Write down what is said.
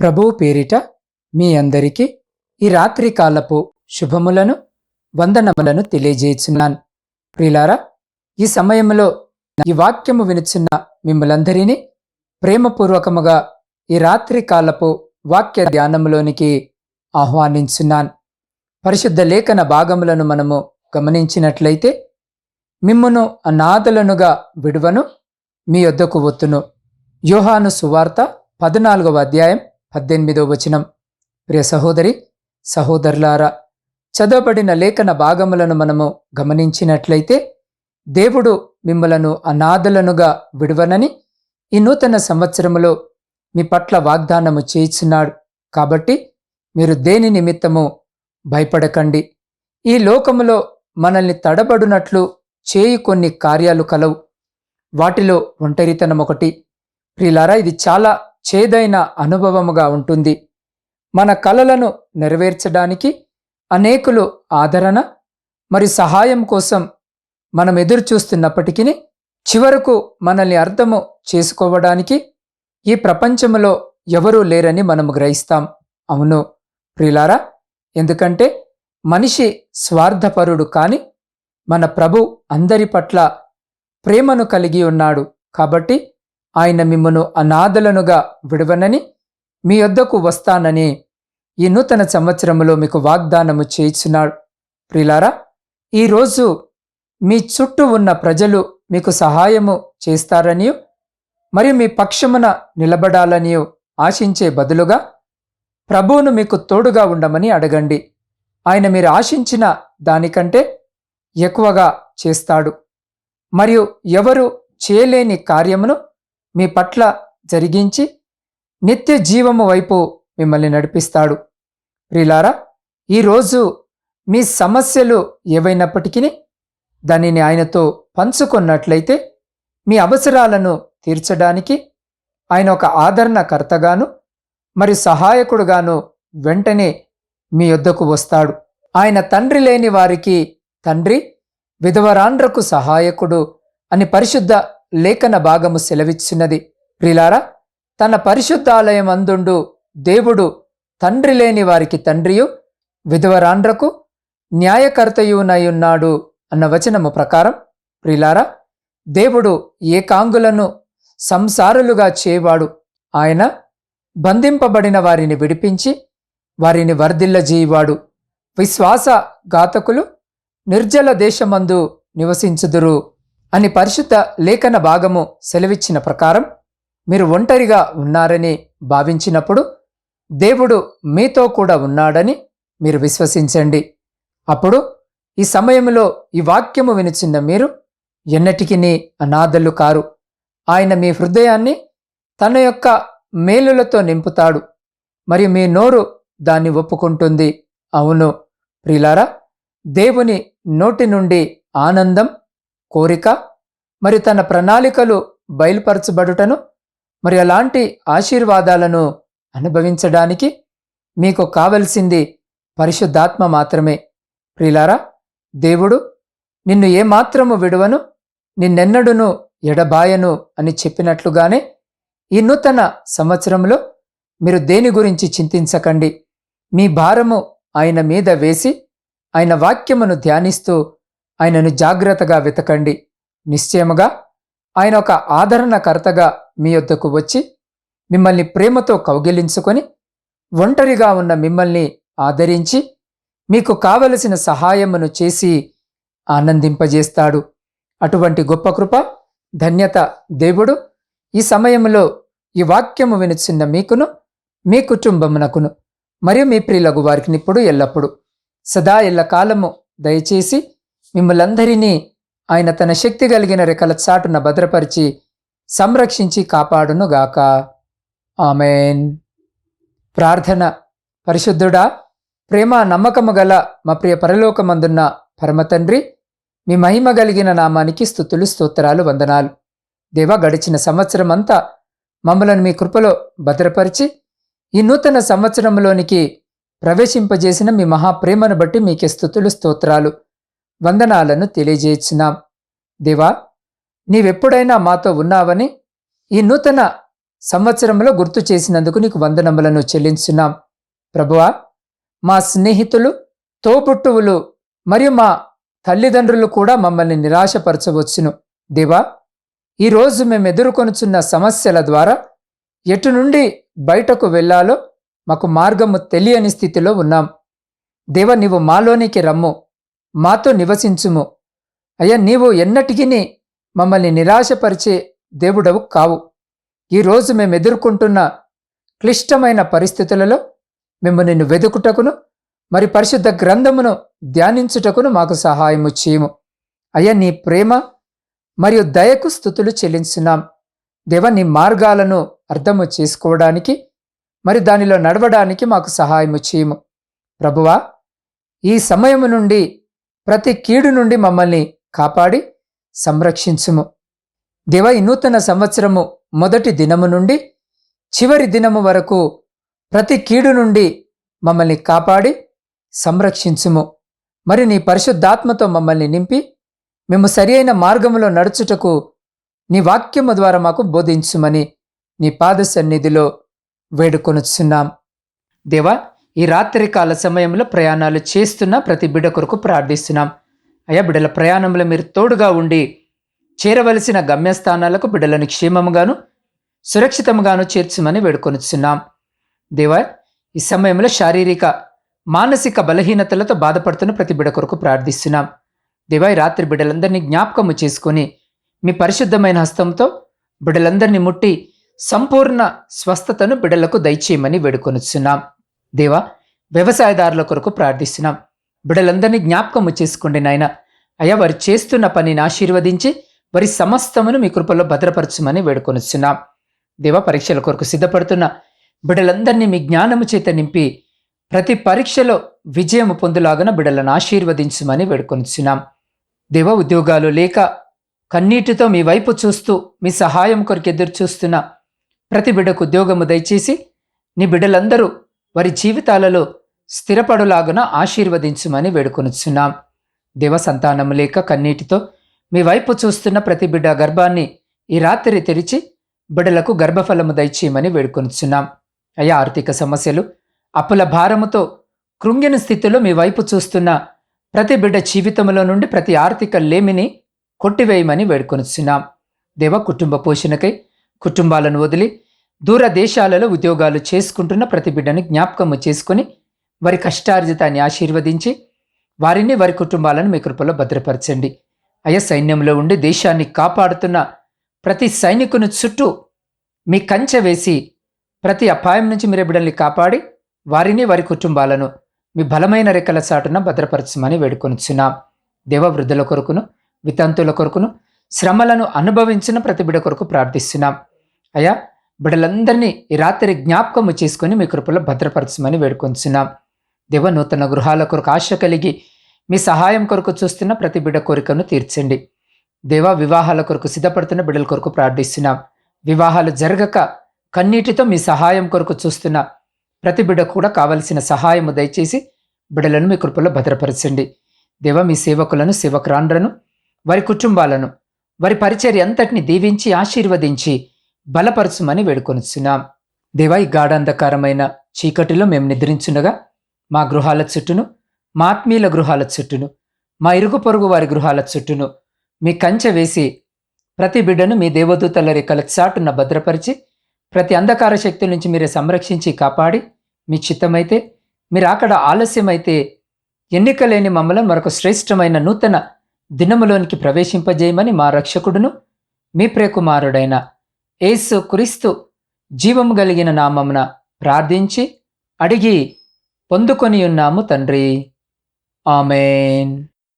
ప్రభువు పేరిట మీ అందరికీ ఈ రాత్రి కాలపు శుభములను వందనములను తెలియజేయుచున్నాను. ప్రిలారా ఈ సమయంలో ఈ వాక్యము వినుచున్న మిమ్మలందరినీ ప్రేమపూర్వకముగా ఈ రాత్రి కాలపు వాక్య ధ్యానములోనికి ఆహ్వానించున్నాను. పరిశుద్ధ లేఖన భాగములను మనము గమనించినట్లయితే మిమ్మును అనాథలనుగా విడువను మీ యొద్దకు ఒత్తును యోహాను సువార్త పద్నాలుగవ అధ్యాయం పద్దెనిమిదో వచనం. ప్రియ సహోదరి సహోదరులారా చదవబడిన లేఖన భాగములను మనము గమనించినట్లయితే దేవుడు మిమ్మలను అనాథలనుగా విడువనని ఈ నూతన సంవత్సరములో మీ పట్ల వాగ్దానము చేయిచున్నాడు. కాబట్టి మీరు దేని నిమిత్తము భయపడకండి. ఈ లోకములో మనల్ని తడబడునట్లు చేయి కొన్ని కార్యాలు కలవు. వాటిలో ఒంటరితనం ఒకటి ప్రియులారా ఇది చాలా చేదైన అనుభవముగా ఉంటుంది. మన కలలను నెరవేర్చడానికి అనేకులు ఆదరణ మరి సహాయం కోసం మనం ఎదురు చూస్తున్నప్పటికీ చివరకు మనల్ని అర్థము చేసుకోవడానికి ఈ ప్రపంచంలో ఎవరూ లేరని మనం గ్రహిస్తాం. అవును. ప్రియులారా ఎందుకంటే మనిషి స్వార్థపరుడు కాని మన ప్రభు అందరి పట్ల ప్రేమను కలిగి ఉన్నాడు. కాబట్టి ఆయన మిమ్మను అనాథలనుగా విడవనని మీ వద్దకు వస్తానని ఈ నూతన సంవత్సరంలో మీకు వాగ్దానము చేయించున్నాడు. ప్రిలారా ఈరోజు మీ చుట్టూ ఉన్న ప్రజలు మీకు సహాయము చేస్తారని మరియు మీ పక్షమున నిలబడాలని ఆశించే బదులుగా ప్రభువును మీకు తోడుగా ఉండమని అడగండి. ఆయన మీరు ఆశించిన దానికంటే ఎక్కువగా చేస్తాడు. మరియు ఎవరు చేయలేని కార్యమును మీ పట్ల జరిగించి నిత్య జీవము వైపు మిమ్మల్ని నడిపిస్తాడు. ప్రిలారా ఈరోజు మీ సమస్యలు ఏవైనప్పటికీ దానిని ఆయనతో పంచుకున్నట్లయితే మీ అవసరాలను తీర్చడానికి ఆయన ఒక ఆదరణకర్తగాను మరి సహాయకుడుగాను వెంటనే మీ యొద్దకు వస్తాడు. ఆయన తండ్రి లేని వారికి తండ్రి విధవరాండ్రకు సహాయకుడు అని పరిశుద్ధ లేఖన భాగము సెలవిచ్చినది ప్రిలారా తన పరిశుద్ధాలయం అందుండు దేవుడు తండ్రి లేని వారికి తండ్రియు విధవరాండ్రకు న్యాయకర్తయునయున్నాడు అన్న వచనము ప్రకారం ప్రిలారా దేవుడు ఏకాంగులను సంసారులుగా చేవాడు. ఆయన బంధింపబడిన వారిని విడిపించి వారిని వర్ధిల్లజేయవాడు. విశ్వాస ఘాతకులు నిర్జల దేశమందు నివసించుదురు. అని పరిశుద్ధ లేఖన భాగము సెలవిచ్చిన ప్రకారం మీరు ఒంటరిగా ఉన్నారని భావించినప్పుడు దేవుడు మీతో కూడా ఉన్నాడని మీరు విశ్వసించండి. అప్పుడు ఈ సమయంలో ఈ వాక్యము వినిచిన్న మీరు ఎన్నటికీ అనాథలు కారు. ఆయన మీ హృదయాన్ని తన యొక్క మేలులతో నింపుతాడు. మరియు మీ నోరు దాన్ని ఒప్పుకుంటుంది. అవును ప్రిలారా దేవుని నోటి నుండి ఆనందం కోరిక మరి తన ప్రణాళికలు బయలుపరచబడుటను మరి అలాంటి ఆశీర్వాదాలను అనుభవించడానికి మీకు కావలసింది పరిశుద్ధాత్మ మాత్రమే. ప్రిలారా దేవుడు నిన్ను ఏమాత్రము విడువను నిన్నెన్నడును ఎడబాయను అని చెప్పినట్లుగానే ఈ నూతన సంవత్సరంలో మీరు దేని గురించి చింతించకండి. మీ భారము ఆయన మీద వేసి ఆయన వాక్యమును ధ్యానిస్తూ ఆయనను జాగ్రత్తగా వెతకండి. నిశ్చయముగా ఆయన ఒక ఆదరణకర్తగా మీ వద్దకు వచ్చి మిమ్మల్ని ప్రేమతో కౌగిలించుకొని ఒంటరిగా ఉన్న మిమ్మల్ని ఆదరించి మీకు కావలసిన సహాయమును చేసి ఆనందింపజేస్తాడు. అటువంటి గొప్ప కృప ధన్యత దేవుడు ఈ సమయంలో ఈ వాక్యము వినుచున్న మీకును మీ కుటుంబమునకును మరియు మీ ప్రియులకు వారికి ఇప్పుడు ఎల్లప్పుడు. సదా ఎల్ల కాలము దయచేసి మిమ్మలందరినీ ఆయన తన శక్తి కలిగిన రెక్కల చాటున భద్రపరిచి సంరక్షించి కాపాడునుగాక. ఆమెన్. ప్రార్థన. పరిశుద్ధుడా ప్రేమ నమ్మకము గల మా ప్రియ పరలోకమందున్న పరమతండ్రి మీ మహిమ కలిగిన నామానికి స్థుతులు స్తోత్రాలు వందనాలు. దేవా గడిచిన సంవత్సరం అంతా మమ్మలను మీ కృపలో భద్రపరిచి ఈ నూతన సంవత్సరంలోనికి ప్రవేశింపజేసిన మీ మహాప్రేమను బట్టి మీకే స్థుతులు స్తోత్రాలు. వందనాలను తెలియజేసినాం దేవా నీవెప్పుడైనా మాతో ఉన్నావని ఈ నూతన సంవత్సరంలో గుర్తు చేసినందుకు నీకు వందనములను చెల్లించున్నాం. ప్రభువా మా స్నేహితులు తోబుట్టువులు మరియు మా తల్లిదండ్రులు కూడా మమ్మల్ని నిరాశపరచవచ్చును. దేవా ఈరోజు మేము ఎదుర్కొనుచున్న సమస్యల ద్వారా ఎటు నుండి బయటకు వెళ్ళాలో మాకు మార్గము తెలియని స్థితిలో ఉన్నాం. దేవ నీవు మాలోనికి రమ్ము. మాతో నివసించుము. అయ్యా నీవు ఎన్నటికీ మమ్మల్ని నిరాశపరిచే దేవుడవు కావు. ఈరోజు మేము ఎదుర్కొంటున్న క్లిష్టమైన పరిస్థితులలో మేము నిన్ను వెదుకుటకును మరి పరిశుద్ధ గ్రంథమును ధ్యానించుటకును మాకు సహాయము చేయము. అయ్యా నీ ప్రేమ మరియు దయకు స్థుతులు చెల్లించున్నాం. దేవ నీ మార్గాలను అర్థము చేసుకోవడానికి మరి దానిలో నడవడానికి మాకు సహాయము చేయము. ప్రభువా ఈ సమయము నుండి ప్రతి కీడు నుండి మమ్మల్ని కాపాడి సంరక్షించుము. దేవ ఈ నూతన సంవత్సరము మొదటి దినము నుండి చివరి దినము వరకు ప్రతి కీడు నుండి మమ్మల్ని కాపాడి సంరక్షించుము. మరి నీ పరిశుద్ధాత్మతో మమ్మల్ని నింపి మేము సరి అయిన మార్గములో నడుచుటకు నీ వాక్యము ద్వారా మాకు బోధించుమని నీ పాద సన్నిధిలో వేడుకొనుచున్నాం. దేవా ఈ రాత్రి కాల సమయంలో ప్రయాణాలు చేస్తున్న ప్రతి బిడ్డ కొరకు ప్రార్థిస్తున్నాం. అయ్యా బిడ్డల ప్రయాణంలో మీరు తోడుగా ఉండి చేరవలసిన గమ్యస్థానాలకు బిడ్డలను క్షేమంగాను సురక్షితంగాను చేర్చమని వేడుకొనుచున్నాం. దేవా ఈ సమయంలో శారీరక మానసిక బలహీనతలతో బాధపడుతున్న ప్రతి బిడ్డ కొరకు ప్రార్థిస్తున్నాం. దేవా ఈ రాత్రి బిడ్డలందరినీ జ్ఞాపకము చేసుకొని మీ పరిశుద్ధమైన హస్తంతో బిడ్డలందరినీ ముట్టి సంపూర్ణ స్వస్థతను బిడ్డలకు దయచేయమని వేడుకొనుచున్నాం. దేవా వ్యవసాయదారుల కొరకు ప్రార్థిస్తున్నాం. బిడలందరినీ జ్ఞాపకము చేసుకోండి నాయన. అయ్యా వారు చేస్తున్న పనిని ఆశీర్వదించి వారి సమస్తమును మీ కృపలో భద్రపరచమని వేడుకొనిస్తున్నాం దేవ పరీక్షల కొరకు సిద్ధపడుతున్న బిడలందరినీ మీ జ్ఞానము చేత నింపి ప్రతి పరీక్షలో విజయము పొందులాగన బిడలను ఆశీర్వదించమని వేడుకొనిచున్నాం. దేవ ఉద్యోగాలు లేక కన్నీటితో మీ వైపు చూస్తూ మీ సహాయం కొరకు ఎదురు చూస్తున్న ప్రతి బిడ్డకు ఉద్యోగము దయచేసి నీ బిడ్డలందరూ వారి జీవితాలలో స్థిరపడులాగున ఆశీర్వదించమని వేడుకొనుచున్నాం. దేవ సంతానము లేక కన్నీటితో మీ వైపు చూస్తున్న ప్రతి బిడ్డ గర్భాన్ని ఈ రాత్రి తెరిచి బిడ్డలకు గర్భఫలము దయచేయమని వేడుకొనుచున్నాం. అయ్యా ఆర్థిక సమస్యలు అప్పుల భారముతో కృంగిన స్థితిలో మీ వైపు చూస్తున్న ప్రతి బిడ్డ జీవితంలో నుండి ప్రతి ఆర్థిక లేమిని కొట్టివేయమని వేడుకొనుచున్నాం. దేవ కుటుంబ పోషణకై కుటుంబాలను వదిలి దూర దేశాలలో ఉద్యోగాలు చేసుకుంటున్న ప్రతి బిడ్డను జ్ఞాపకము చేసుకుని వారి కష్టార్జితాన్ని ఆశీర్వదించి వారిని వారి కుటుంబాలను మీ కృపలో భద్రపరచండి. అయ్యా సైన్యంలో ఉండి దేశాన్ని కాపాడుతున్న ప్రతి సైనికుని చుట్టూ మీ కంచె వేసి ప్రతి అపాయం నుంచి మీరు బిడ్డల్ని కాపాడి వారిని వారి కుటుంబాలను మీ బలమైన రెక్కల చాటున భద్రపరచమని వేడుకొనిచున్నాం. దేవవృద్ధుల కొరకును వితంతుల కొరకును శ్రమలను అనుభవించిన ప్రతి బిడ కొరకు ప్రార్థిస్తున్నాం. అయ్యా బిడ్డలందరినీ ఈ రాత్రి జ్ఞాపకము చేసుకుని మీ కృపలో భద్రపరచమని వేడుకొంచున్నాం దేవ నూతన గృహాల కొరకు ఆశ కలిగి మీ సహాయం కొరకు చూస్తున్న ప్రతి బిడ్డ కోరికను తీర్చండి. దేవ వివాహాల కొరకు సిద్ధపడుతున్న బిడ్డల కొరకు ప్రార్థిస్తున్నాం. వివాహాలు జరగక కన్నీటితో మీ సహాయం కొరకు చూస్తున్న ప్రతి బిడ్డ కూడా కావలసిన సహాయము దయచేసి బిడలను మీ కృపలో భద్రపరచండి. దేవ మీ సేవకులను సేవకురాండ్రను వారి కుటుంబాలను వారి పరిచర్య అంతటిని దీవించి ఆశీర్వదించి బలపరచుమని వేడుకొనిచున్నాం. దేవా ఈ గాఢంధకారమైన చీకటిలో మేము నిద్రించుండగా మా గృహాల చుట్టూను మా ఆత్మీయుల గృహాల చుట్టూను మా ఇరుగు పొరుగు వారి గృహాల చుట్టూను మీ కంచె వేసి ప్రతి బిడ్డను మీ దేవదూతల రెక్కల చాటున భద్రపరిచి ప్రతి అంధకార శక్తి నుంచి మీరే సంరక్షించి కాపాడి మీ చిత్తమైతే మీరు అక్కడ ఆలస్యమైతే ఎన్నిక లేని మమ్మల్ని మరొక శ్రేష్టమైన నూతన దినములోనికి ప్రవేశింపజేయమని మా రక్షకుడును మీ ప్రేకుమారుడైన ఏసు క్రీస్తు జీవము కలిగిన నామమున ప్రార్థించి అడిగి పొందుకొని ఉన్నాము తండ్రి. ఆమెన్.